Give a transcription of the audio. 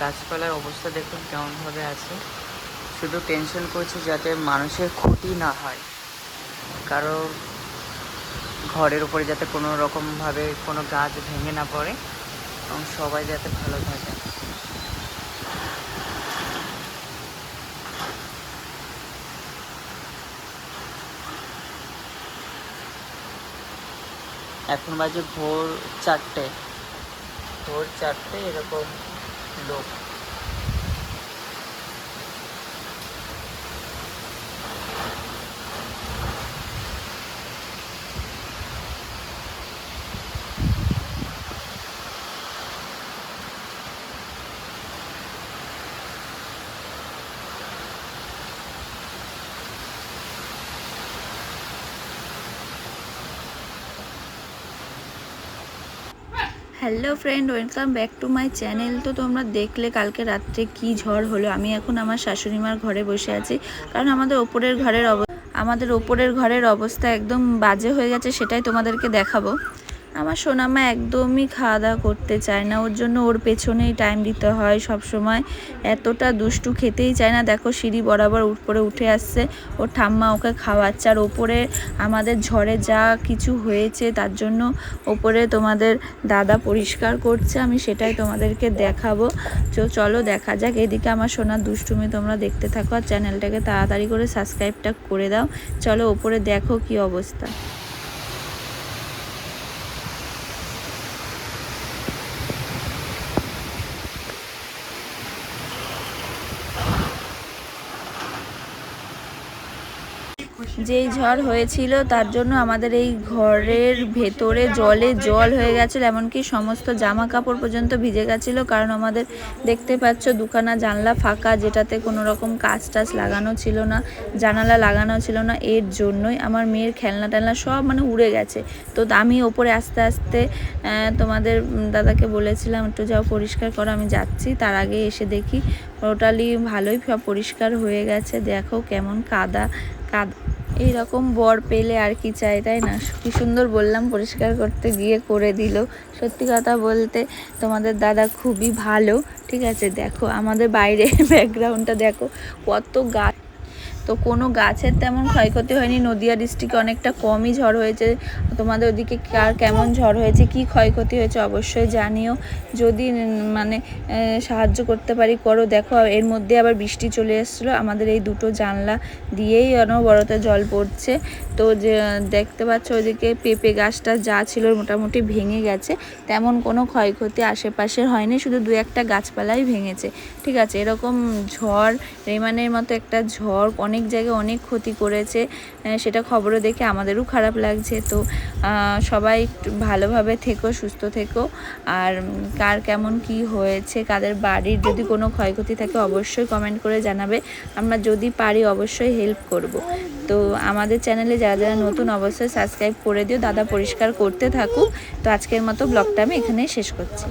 গাছপালার অবস্থা দেখুন কেমনভাবে আছে। শুধু টেনশন করছি যাতে মানুষের ক্ষতি না হয়। কারও ঘরের উপরে যাতে কোনো রকমভাবে কোনো গাছ ভেঙে না পড়ে এবং সবাই যাতে ভালো থাকে। এখন বাজে ভোর চারটে। ভোর চারটে এরকম Obrigado. Hello friend welcome back to my channel তো তোমরা দেখলে কালকে রাত্রে কি ঝড় হলো? আমি এখন আমার শাশুড়ি মার ঘরে বসে আছি। কারণ আমাদের ওপরের ঘরের অব আমাদের ওপরের ঘরের অবস্থা একদম বাজে হয়ে গেছে, সেটাই তোমাদেরকে দেখাবো। আমার সোনামা একদমই খাওয়া দাওয়া করতে চায় না। ওর জন্য ওর পেছনেই টাইম দিতে হয় সব সময় এতটা দুষ্টু খেতেই চায় না। দেখো, সিঁড়ি বরাবর উপরে উঠে আসছে। ওর ঠাম্মা ওকে খাওয়াচ্ছে। আর ওপরে আমাদের ঝড়ে যা কিছু হয়েছে, তার জন্য ওপরে তোমাদের দাদা পরিষ্কার করছে। আমি সেটাই তোমাদেরকে দেখাবো। তো চলো, দেখা যাক। এদিকে আমার সোনার দুষ্টুমি তোমরা দেখতে থাকো। আর চ্যানেলটাকে তাড়াতাড়ি করে সাবস্ক্রাইবটা করে দাও। চলো, ওপরে দেখো কি অবস্থা। যেই ঝড় হয়েছিল, তার জন্য আমাদের এই ঘরের ভেতরে জলে জল হয়ে গেছিল, এমনকি সমস্ত জামা কাপড় পর্যন্ত ভিজে গেছিল, কারণ আমাদের দেখতে পাচ্ছ দুখানা জানলা ফাঁকা, যেটাতে কোনো রকম কাচ টাচ লাগানো ছিল না, জানালা লাগানো ছিল না, এর জন্যই আমার মেয়ের খেলনা টেলনা সব মানে উড়ে গেছে। তো আমি ওপরে আস্তে আস্তে তোমাদের দাদাকে বলেছিলাম, একটু যাও পরিষ্কার করো, আমি যাচ্ছি। তার আগে এসে দেখি, টোটালি ভালোই পরিষ্কার হয়ে গেছে, দেখো কেমন কাদা কাদা। এইরকম বর পেলে আর কি চাই, তাই না? কি সুন্দর বললাম, পরিষ্কার করতে গিয়ে করে দিল। সত্যি কথা বলতে তোমাদের দাদা খুবই ভালো, ঠিক আছে? দেখো, আমাদের বাইরে ব্যাকগ্রাউন্ডটা দেখো, কত গাছ তো কোনো গাছের তেমন ক্ষয়ক্ষতি হয়নি। নদিয়া ডিস্ট্রিক্টে অনেকটা কমই ঝড় হয়েছে। তোমাদের ওদিকে কার কেমন ঝড় হয়েছে, কি ক্ষয়ক্ষতি হয়েছে অবশ্যই জানিও। যদি মানে সাহায্য করতে পারি, করো। দেখো, এর মধ্যে আবার বৃষ্টি চলে এসেছিল। আমাদের এই দুটো জানলা দিয়েই অনবরত জল পড়ছে। তো যে, দেখতে পাচ্ছ ওইদিকে পেঁপে গাছটা যা ছিল মোটামুটি ভেঙে গেছে। তেমন কোনো ক্ষয়ক্ষতি আশেপাশের হয়নি। শুধু দু একটা গাছপালাই ভেঙেছে। ঠিক আছে, এরকম ঝড়, রেমানের মতো একটা ঝড় অনেক জায়গায় অনেক ক্ষতি করেছে সেটা খবরও দেখে আমাদেরও খারাপ লাগছে। তো সবাই ভালোভাবে থেকো, সুস্থ থেকো। আর কার কেমন কি হয়েছে, কাদের বাড়ির যদি কোনো ক্ষয়ক্ষতি থাকে অবশ্যই কমেন্ট করে জানাবে। আমরা যদি পারি অবশ্যই হেল্প করব। তো, আমাদের চ্যানেলে যারা যারা নতুন অবশ্যই সাবস্ক্রাইব করে দিও। দাদা পরিষ্কার করতে থাকুক। তো, আজকের মতো ব্লগটা আমি এখানেই শেষ করছি।